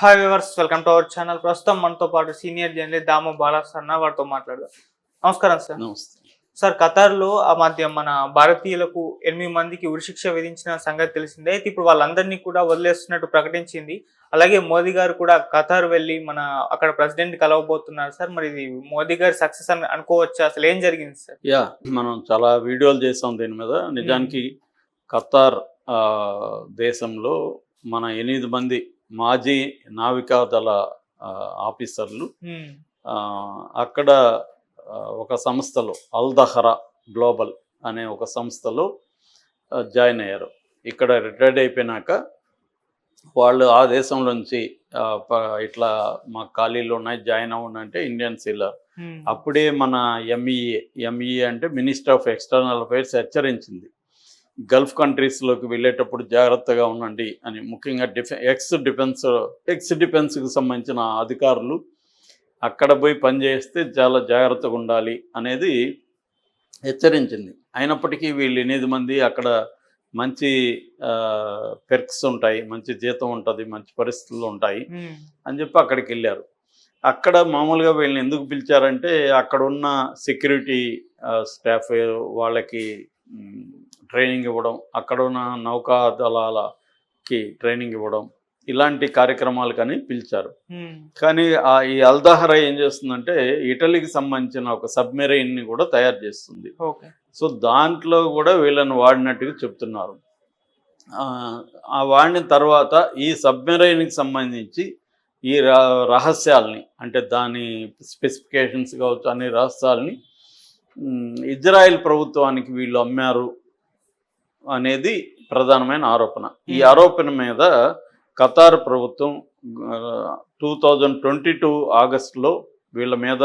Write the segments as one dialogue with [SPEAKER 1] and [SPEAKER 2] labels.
[SPEAKER 1] Hi viewers welcome to our channel ప్రస్తుతం మనతో పాటు సీనియర్ జర్నలిస్ట్ దామ బాలాస్ అన్న వారితో మాట్లాడదాం. నమస్కారం సార్.
[SPEAKER 2] నమస్తే.
[SPEAKER 1] సార్ ఖతార్లో ఆ మధ్య మన భారతీయులకు ఎనిమిది మందికి ఉరిశిక్ష విధించిన సంగతి తెలిసిందే. అయితే ఇప్పుడు వాళ్ళందరినీ కూడా వదిలేస్తున్నట్టు ప్రకటించింది. అలాగే మోదీ గారు కూడా ఖతార్ వెళ్ళి మన అక్కడ ప్రెసిడెంట్ కలవబోతున్నారు సార్. మరి ఇది మోదీ గారి సక్సెస్ అని అనుకోవచ్చా? అసలు ఏం జరిగింది సార్?
[SPEAKER 2] యా మనం చాలా వీడియోలు చేసాం దీని మీద. నిజానికి ఖతార్ దేశంలో మన ఎనిమిది మంది మాజీ నావికాదళ ఆఫీసర్లు అక్కడ ఒక సంస్థలో అల్దహరా గ్లోబల్ అనే ఒక సంస్థలో జాయిన్ అయ్యారు. ఇక్కడ రిటైర్డ్ అయిపోయినాక వాళ్ళు ఆ దేశంలోంచి ప- ఇట్లా మా ఖాళీలు ఉన్నాయి జాయిన్ అవ్వండి ఇలా.
[SPEAKER 1] హ్మ్.
[SPEAKER 2] అప్పుడే మన ఎంఈఏ ఎంఈఏ అంటే మినిస్టర్ ఆఫ్ ఎక్స్టర్నల్ అఫైర్స్ హెచ్చరించింది. గల్ఫ్ కంట్రీస్లోకి వెళ్ళేటప్పుడు జాగ్రత్తగా ఉండండి అని ముఖ్యంగా డిఫె ఎక్స్ డిఫెన్స్ ఎక్స్ డిఫెన్స్కి సంబంధించిన అధికారులు అక్కడ పోయి పనిచేస్తే చాలా జాగ్రత్తగా ఉండాలి అనేది హెచ్చరించింది అయినప్పటికీ వీళ్ళు ఎనిమిది మంది అక్కడ మంచి పెర్క్స్ ఉంటాయి మంచి జీతం ఉంటుంది మంచి పరిస్థితులు ఉంటాయి. అని చెప్పి అక్కడికి వెళ్ళారు అక్కడ మామూలుగా వీళ్ళని ఎందుకు పిలిచారంటే అక్కడ ఉన్న సెక్యూరిటీ స్టాఫ్ వాళ్ళకి ట్రైనింగ్ ఇవ్వడం అక్కడ ఉన్న నౌకా దళాలకి ట్రైనింగ్ ఇవ్వడం ఇలాంటి కార్యక్రమాలు కానీ పిలిచారు. కానీ ఆ ఈ అల్దహరా ఏం చేస్తుందంటే ఇటలీకి సంబంధించిన ఒక సబ్మెరైన్ని కూడా తయారు చేస్తుంది. సో దాంట్లో కూడా వీళ్ళని వాడినట్టుగా చెప్తున్నారు. ఆ, వాడిన తర్వాత ఈ సబ్మెరైన్కి సంబంధించి ఈ రహస్యాల్ని అంటే దాని స్పెసిఫికేషన్స్ కావచ్చు అనే రహస్యాల్ని ఇజ్రాయెల్ ప్రభుత్వానికి వీళ్ళు అమ్మారు. అనేది ప్రధానమైన ఆరోపణ ఈ. ఆరోపణ మీద ఖతార్ ప్రభుత్వం టూ థౌజండ్ ట్వంటీ టూ ఆగస్టులో వీళ్ళ మీద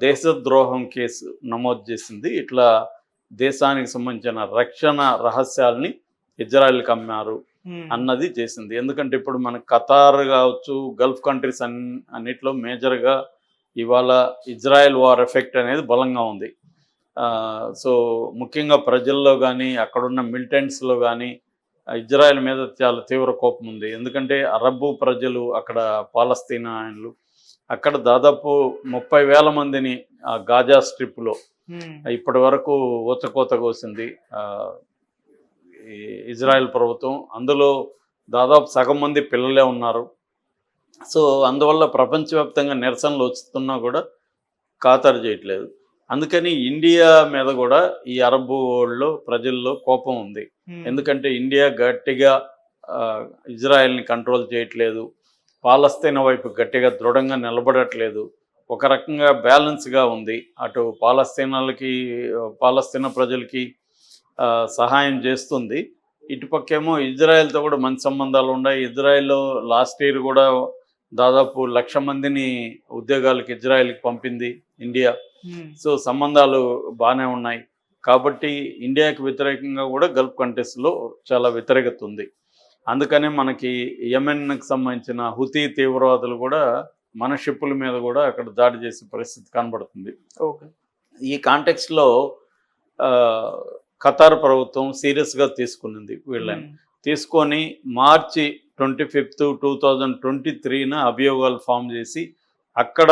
[SPEAKER 2] దేశద్రోహం కేసు నమోదు చేసింది ఇట్లా దేశానికి సంబంధించిన రక్షణ రహస్యాల్ని ఇజ్రాయెల్కి అమ్మారు. అన్నది చేసింది ఎందుకంటే ఇప్పుడు మన ఖతార్ కావచ్చు గల్ఫ్ కంట్రీస్ అన్ అన్నిట్లో మేజర్గా ఇవాళ ఇజ్రాయెల్ వార్ ఎఫెక్ట్ అనేది బలంగా ఉంది సో ముఖ్యంగా ప్రజల్లో కానీ అక్కడున్న మిలిటెంట్స్లో కానీ ఇజ్రాయెల్ మీద చాలా తీవ్ర కోపం ఉంది. ఎందుకంటే అరబ్బు ప్రజలు అక్కడ పాలస్తీనాయన్లు అక్కడ దాదాపు ముప్పై వేల మందిని ఆ గాజా స్ట్రిప్లో. ఇప్పటి వరకు ఊచకోత కోసింది ఇజ్రాయెల్ ప్రభుత్వం. అందులో దాదాపు సగం మంది పిల్లలే ఉన్నారు. సో అందువల్ల ప్రపంచవ్యాప్తంగా నిరసనలు వస్తున్నా కూడా ఖాతరు చేయట్లేదు. అందుకని ఇండియా మీద కూడా ఈ అరబ్ వరల్డ్లో ప్రజల్లో కోపం ఉంది. ఎందుకంటే ఇండియా గట్టిగా ఇజ్రాయెల్ని కంట్రోల్ చేయట్లేదు. పాలస్తీనా వైపు గట్టిగా దృఢంగా నిలబడట్లేదు. ఒక రకంగా బ్యాలెన్స్గా ఉంది. అటు పాలస్తీనాలకి పాలస్తీనా ప్రజలకి సహాయం చేస్తుంది. ఇటుపక్కేమో ఇజ్రాయెల్తో కూడా మంచి సంబంధాలు ఉన్నాయి. ఇజ్రాయెల్లో లాస్ట్ ఇయర్ కూడా దాదాపు లక్ష మందిని ఉద్యోగాలకు ఇజ్రాయెల్కి పంపింది ఇండియా. సో సంబంధాలు బాగానే ఉన్నాయి. కాబట్టి ఇండియాకి వ్యతిరేకంగా కూడా గల్ఫ్ కంట్రీస్లో చాలా వ్యతిరేకత ఉంది. అందుకనే మనకి యెమెన్కి సంబంధించిన హుతీ తీవ్రవాదులు కూడా మన షిప్పుల మీద కూడా అక్కడ దాడి చేసే పరిస్థితి కనబడుతుంది.
[SPEAKER 1] ఓకే.
[SPEAKER 2] ఈ కాంటెక్స్లో ఖతార్ ప్రభుత్వం సీరియస్గా తీసుకున్నది వీళ్ళని.
[SPEAKER 1] హ్మ్.
[SPEAKER 2] తీసుకొని March twenty fifth two thousand twenty త్రీన అభియోగాలు ఫామ్ చేసి అక్కడ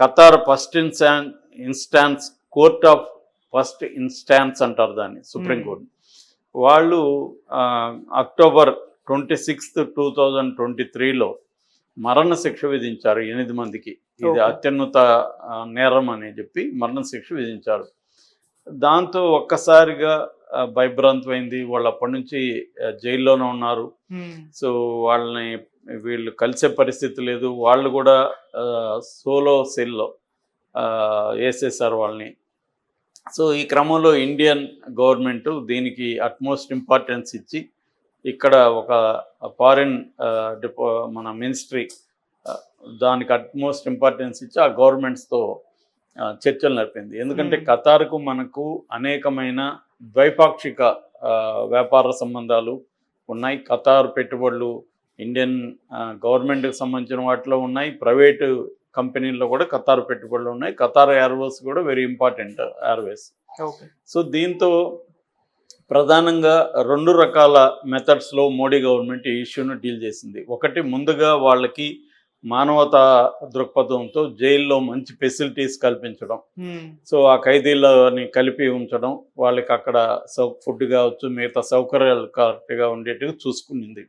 [SPEAKER 2] Qatar first instance instance court of first instance అంటారు దాన్ని సుప్రీంకోర్టు వాళ్ళు October twenty sixth two thousand twenty త్రీలో మరణ శిక్ష విధించారు ఎనిమిది మందికి. ఇది. అత్యున్నత నేరం అని చెప్పి మరణ శిక్ష విధించారు. దాంతో ఒక్కసారిగా భయభ్రాంతమైంది. వాళ్ళు అప్పటి నుంచి జైల్లోనే ఉన్నారు. సో వాళ్ళని వీళ్ళు కలిసే పరిస్థితి లేదు. వాళ్ళు కూడా సోలో సెల్లో వేసేసారు వాళ్ళని. సో ఈ క్రమంలో ఇండియన్ గవర్నమెంట్ దీనికి అట్మోస్ట్ ఇంపార్టెన్స్ ఇచ్చి ఇక్కడ ఒక ఫారిన్ డిపో మన మినిస్ట్రీ దానికి అట్మోస్ట్ ఇంపార్టెన్స్ ఇచ్చి ఆ గవర్నమెంట్స్తో చర్చలు నడిపింది. ఎందుకంటే. ఖతార్కు మనకు అనేకమైన ద్వైపాక్షిక వ్యాపార సంబంధాలు ఉన్నాయి. ఖతార్ పెట్టుబడులు ఇండియన్ గవర్నమెంట్కి సంబంధించిన వాటిలో ఉన్నాయి. ప్రైవేటు కంపెనీల్లో కూడా ఖతార్ పెట్టుబడులు ఉన్నాయి. ఖతార్ ఎయిర్వేస్ కూడా వెరీ ఇంపార్టెంట్ ఎయిర్వేస్ సో దీంతో ప్రధానంగా రెండు రకాల మెథడ్స్లో మోడీ గవర్నమెంట్ ఈ ఇష్యూను డీల్ చేసింది. ఒకటి ముందుగా వాళ్ళకి మానవతా దృక్పథంతో జైల్లో మంచి ఫెసిలిటీస్ కల్పించడం. సో ఆ ఖైదీలని కలిపి ఉంచడం వాళ్ళకి అక్కడ సౌ ఫుడ్ కావచ్చు మిగతా సౌకర్యాలు కరెక్ట్గా ఉండేట్టుగా చూసుకునింది.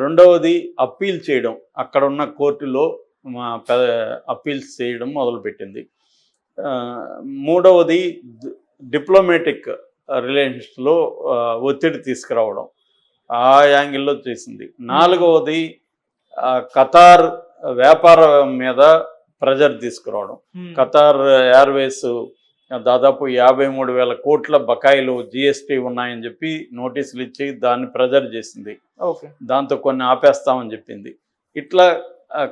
[SPEAKER 2] రెండవది అప్పీల్ చేయడం. అక్కడ ఉన్న కోర్టులో అప్పీల్స్ చేయడం మొదలుపెట్టింది. మూడవది డిప్లొమాటిక్ రిలేషన్స్లో ఒత్తిడి తీసుకురావడం. ఆ యాంగిల్లో చేసింది. నాలుగవది ఖతార్ వ్యాపారం మీద ప్రెజర్ తీసుకురావడం. ఖతార్ ఎయిర్వేస్ దాదాపు యాభై మూడు వేల కోట్ల బకాయిలు జిఎస్టీ ఉన్నాయని చెప్పి నోటీసులు ఇచ్చి దాన్ని ప్రెజర్ చేసింది. దాంతో కొన్ని ఆపేస్తామని చెప్పింది. ఇట్లా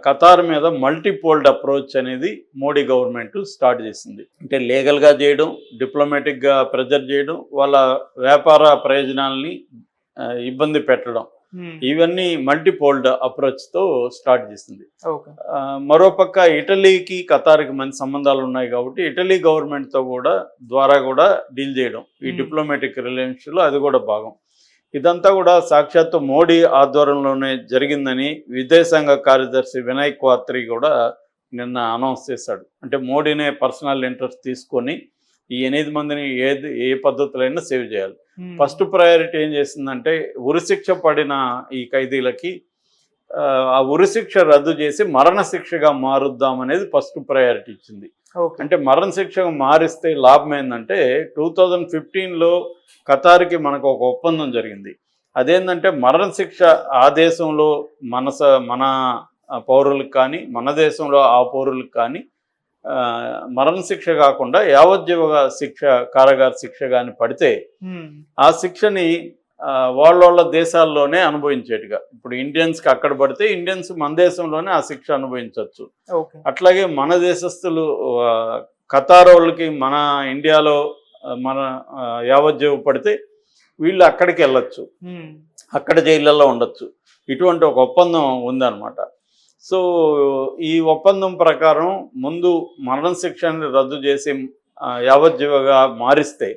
[SPEAKER 2] ఖతార్ మీద మల్టీపోల్డ్ అప్రోచ్ అనేది మోడీ గవర్నమెంట్ స్టార్ట్ చేసింది. అంటే లీగల్గా చేయడం డిప్లొమాటిక్గా ప్రెజర్ చేయడం వాళ్ళ వ్యాపార ప్రయోజనాల్ని ఇబ్బంది పెట్టడం. ఇవన్నీ మల్టీపోల్డ్ అప్రోచ్తో స్టార్ట్ చేసింది. మరోపక్క ఇటలీకి ఖతార్కి మంచి సంబంధాలు ఉన్నాయి కాబట్టి ఇటలీ గవర్నమెంట్తో కూడా ద్వారా కూడా డీల్ చేయడం. ఈ
[SPEAKER 1] Hmm.
[SPEAKER 2] డిప్లొమాటిక్ రిలేషన్స్లో అది కూడా భాగం. ఇదంతా కూడా సాక్షాత్తు మోడీ ఆధ్వర్యంలోనే జరిగిందని విదేశాంగ కార్యదర్శి వినయ్ క్వాత్రి కూడా నిన్న అనౌన్స్ చేశాడు. అంటే మోడీనే పర్సనల్ ఇంట్రెస్ట్ తీసుకొని ఈ ఎనిమిది మందిని ఏది ఏ పద్ధతులైనా సేవ్ చేయాలి. ఫస్ట్ ప్రయారిటీ ఏం చేసిందంటే ఉరిశిక్ష పడిన ఈ ఖైదీలకి ఆ, ఉరిశిక్ష రద్దు చేసి మరణశిక్షగా మారుద్దాం అనేది ఫస్ట్ ప్రయారిటీ ఇచ్చింది. అంటే మరణశిక్షగా మారిస్తే లాభం ఏంటంటే టూ థౌజండ్ ఫిఫ్టీన్లో ఖతార్కి మనకు ఒక ఒప్పందం జరిగింది. అదేంటంటే మరణశిక్ష ఆ దేశంలో మన స- మన పౌరులకు కానీ మన దేశంలో ఆ పౌరులకు కానీ మరణశిక్ష కాకుండా యావజ్జీవ శిక్ష కారాగార శిక్ష కానీ పడితే ఆ శిక్షని వాళ్ళ దేశాల్లోనే అనుభవించేట్టుగా. ఇప్పుడు ఇండియన్స్కి అక్కడ పడితే ఇండియన్స్ మన దేశంలోనే ఆ శిక్ష అనుభవించవచ్చు అట్లాగే మన దేశస్తులు వాళ్ళకి మన ఇండియాలో మన యావజ్జీవ పడితే వీళ్ళు అక్కడికి వెళ్ళొచ్చు. అక్కడ జైళ్ళల్లో ఉండొచ్చు. ఇటువంటి ఒక ఒప్పందం ఉందన్నమాట. సో ఈ ఒప్పందం ప్రకారం ముందు మరణశిక్షని రద్దు చేసి యావజ్జీవగా మారిస్తే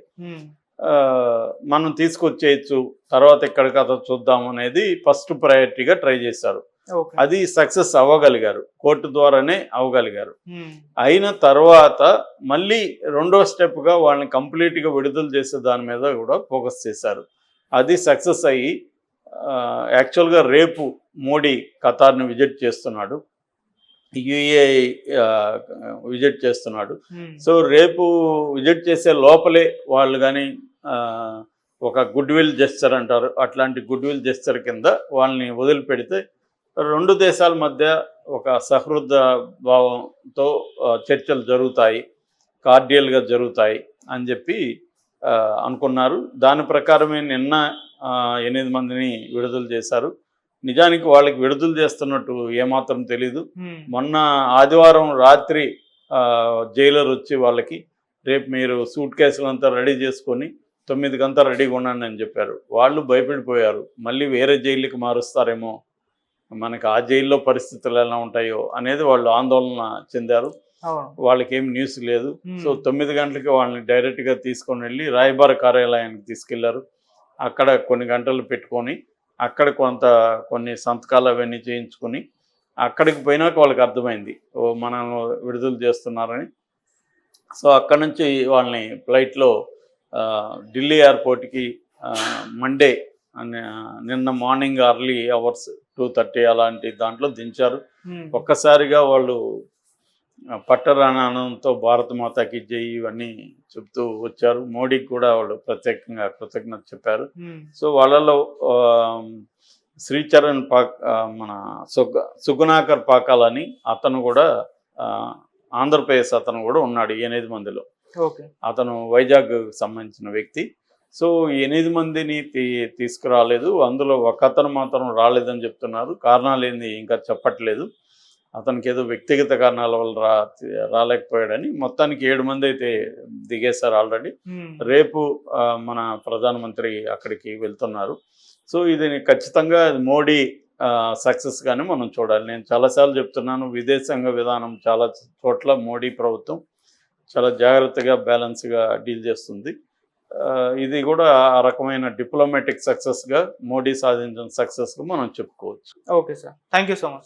[SPEAKER 2] మనం తీసుకొచ్చేయచ్చు తర్వాత ఎక్కడ కథ చూద్దాం అనేది ఫస్ట్ ప్రయారిటీగా ట్రై చేశారు. అది సక్సెస్ అవ్వగలిగారు కోర్టు ద్వారానే అవ్వగలిగారు. అయిన తర్వాత మళ్ళీ రెండో స్టెప్గా వాళ్ళని కంప్లీట్గా విడుదల చేసే దాని మీద కూడా ఫోకస్ చేశారు. అది సక్సెస్ అయ్యి యాక్చువల్గా రేపు మోడీ ఖతార్ని విజిట్ చేస్తున్నాడు. UA visit visit.
[SPEAKER 1] Um,
[SPEAKER 2] so రేపు విజిట్ చేసే లోపలే వాళ్ళు కానీ ఒక గుడ్ విల్ జెస్చర్ అంటారు. అట్లాంటి గుడ్ విల్ జెస్చర్ కింద వాళ్ళని వదిలిపెడితే రెండు దేశాల మధ్య ఒక సహృద భావంతో చర్చలు జరుగుతాయి. కార్డియల్గా జరుగుతాయి అని చెప్పి అనుకున్నారు. దాని ప్రకారమే నిన్న ఎనిమిది మందిని విడుదల చేశారు. నిజానికి వాళ్ళకి విడుదల చేస్తున్నట్టు ఏమాత్రం తెలీదు. మొన్న ఆదివారం రాత్రి జైలర్ వచ్చి వాళ్ళకి రేపు మీరు సూట్ కేసులంతా రెడీ చేసుకొని తొమ్మిదికంతా రెడీగా ఉండండి అని చెప్పారు. వాళ్ళు భయపడిపోయారు. మళ్ళీ వేరే జైలుకి మారుస్తారేమో మనకి ఆ జైల్లో పరిస్థితులు ఎలా ఉంటాయో అనేది వాళ్ళు ఆందోళన చెందారు. వాళ్ళకి ఏం న్యూస్ లేదు. సో తొమ్మిది గంటలకి వాళ్ళని డైరెక్ట్గా తీసుకొని వెళ్ళి రాయబార కార్యాలయానికి తీసుకెళ్ళారు. అక్కడ కొన్ని గంటలు పెట్టుకొని అక్కడ కొంత కొన్ని సంతకాలు అవన్నీ చేయించుకొని అక్కడికి పోయినాక వాళ్ళకి అర్థమైంది. ఓ మనం విడుదల చేస్తున్నారని. సో అక్కడ నుంచి వాళ్ళని ఫ్లైట్లో ఢిల్లీ ఎయిర్పోర్ట్కి మండే నిన్న morning early hours two thirty అలాంటి దాంట్లో దించారు. ఒక్కసారిగా వాళ్ళు ఆ, పట్టరానంతో భారత మాతాకి జై ఇవన్నీ చెప్తూ వచ్చారు. మోడీకి కూడా వాళ్ళు ప్రత్యేకంగా కృతజ్ఞత చెప్పారు. సో వాళ్ళలో శ్రీచరణ్ పాక్ మన సుగ సుగుణాకర్ పాకాలని అతను కూడా ఆంధ్రప్రదేశ్ అతను కూడా ఉన్నాడు ఎనిమిది మందిలో.
[SPEAKER 1] ఓకే.
[SPEAKER 2] అతను వైజాగ్ సంబంధించిన వ్యక్తి. సో ఎనిమిది మందిని తీ తీసుకురాలేదు. అందులో ఒక అతను మాత్రం రాలేదని చెప్తున్నారు. కారణాలు ఏంది? ఇంకా చెప్పట్లేదు. అతనికి ఏదో వ్యక్తిగత కారణాల వల్ల రా రాలేకపోయాడని మొత్తానికి ఏడు మంది అయితే దిగేశారు ఆల్రెడీ. రేపు మన ప్రధానమంత్రి అక్కడికి వెళ్తున్నారు. సో ఇది ఖచ్చితంగా మోడీ సక్సెస్ గానే మనం చూడాలి. నేను చాలాసార్లు చెప్తున్నాను విదేశాంగ విధానం చాలా చోట్ల మోడీ ప్రభుత్వం చాలా జాగ్రత్తగా బ్యాలెన్స్గా డీల్ చేస్తుంది. ఇది కూడా ఆ రకమైన డిప్లొమాటిక్ సక్సెస్గా మోడీ సాధించిన సక్సెస్గా మనం చెప్పుకోవచ్చు.
[SPEAKER 1] Okay sir. Thank you so much